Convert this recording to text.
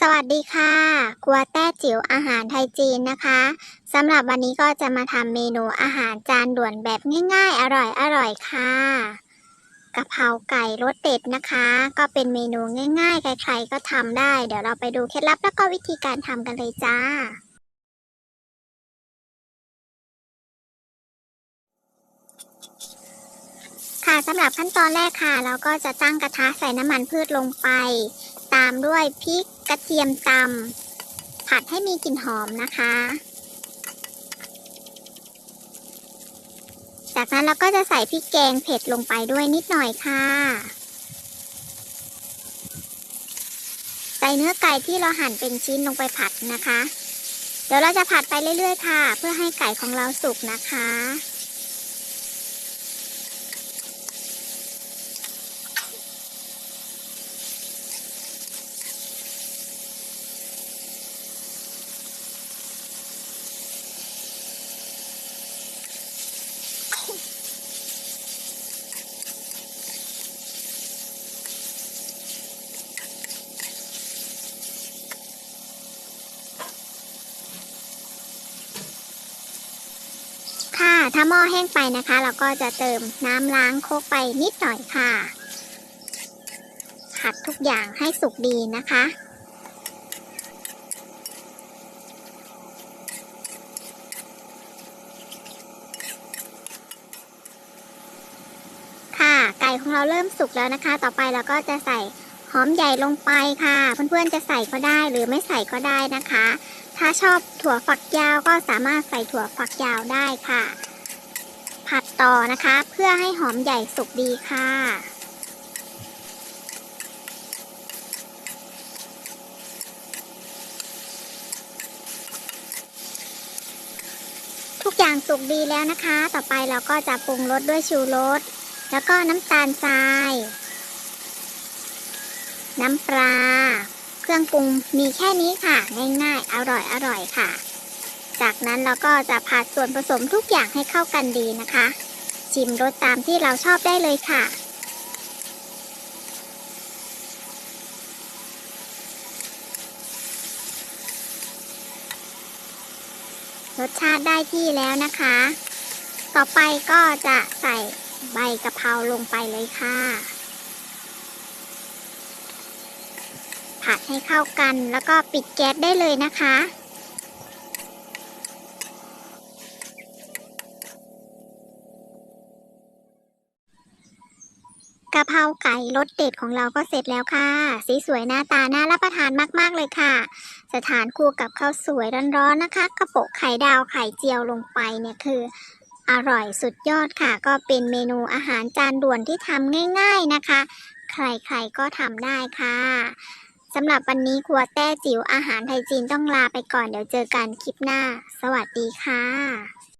สวัสดีค่ะ ครัวแต้จิ๋วอาหารไทยจีนนะคะสำหรับวันนี้ก็จะมาทำเมนูอาหารจานด่วนแบบง่าย ๆ อร่อยๆค่ะกะเพราไก่รสเด็ดนะคะ ก็เป็นเมนูง่าย ๆ ใครๆก็ทำได้ เดี๋ยวเราไปดูเคล็ดลับแล้วก็วิธีการทำกันเลยจ้า ค่ะสำหรับขั้นตอนแรกค่ะ เราก็จะตั้งกระทะใส่น้ำมันพืชลงไป ตามด้วยพริกกระเทียมตำผัดให้มีกลิ่นหอมนะคะ จากนั้นเราก็จะใส่พริกแกงเผ็ดลงไปด้วยนิดหน่อยค่ะ ใส่เนื้อไก่ที่เราหั่นเป็นชิ้นลงไปผัดนะคะ เดี๋ยวเราจะผัดไปเรื่อยๆค่ะ เพื่อให้ไก่ของเราสุกนะคะ ถ้าหม้อแห้งไปนะคะ เราก็จะเติมน้ำล้างโคกไปนิดหน่อยค่ะ ผัดทุกอย่างให้สุกดีนะคะ ค่ะไก่ของเราเริ่มสุกแล้วนะคะ ต่อไปเราก็จะใส่หอมใหญ่ลงไปค่ะ เพื่อนๆจะใส่ก็ได้หรือไม่ใส่ก็ได้นะคะ ถ้าชอบถั่วฝักยาวก็สามารถใส่ถั่วฝักยาวได้ค่ะ ผัดต่อนะคะ เพื่อให้หอมใหญ่สุกดีค่ะ ทุกอย่างสุกดีแล้วนะคะ ต่อไปเราก็จะปรุงรสด้วยชูรส แล้วก็น้ำตาลทราย น้ำปลา เครื่องปรุงมีแค่นี้ค่ะ ง่ายๆ อร่อยอร่อยค่ะ จากนั้นเราก็จะผัดส่วนผสมทุกอย่างให้เข้ากันดีนะคะ ชิมรสตามที่เราชอบได้เลยค่ะ รสชาติได้ที่แล้วนะคะ ต่อไปก็จะใส่ใบกะเพราลงไปเลยค่ะ ผัดให้เข้ากันแล้วก็ปิดแก๊สได้เลยนะคะ กะเพราไก่รสเด็ดของเราก็เสร็จแล้วค่ะ สีสวยหน้าตาน่ารับประทานมากๆเลยค่ะจะทานคู่กับข้าวสวยร้อนๆนะคะ กระโปะไข่ดาวไข่เจียวลงไปเนี่ยคือ อร่อยสุดยอดค่ะ ก็เป็นเมนูอาหารจานด่วนที่ทำง่าย ๆนะคะ ใครๆก็ทำได้ค่ะสำหรับวันนี้ครัวแต้จิ๋วอาหารไทยจีนต้องลาไปก่อนเดี๋ยวเจอกันคลิปหน้า สวัสดีค่ะ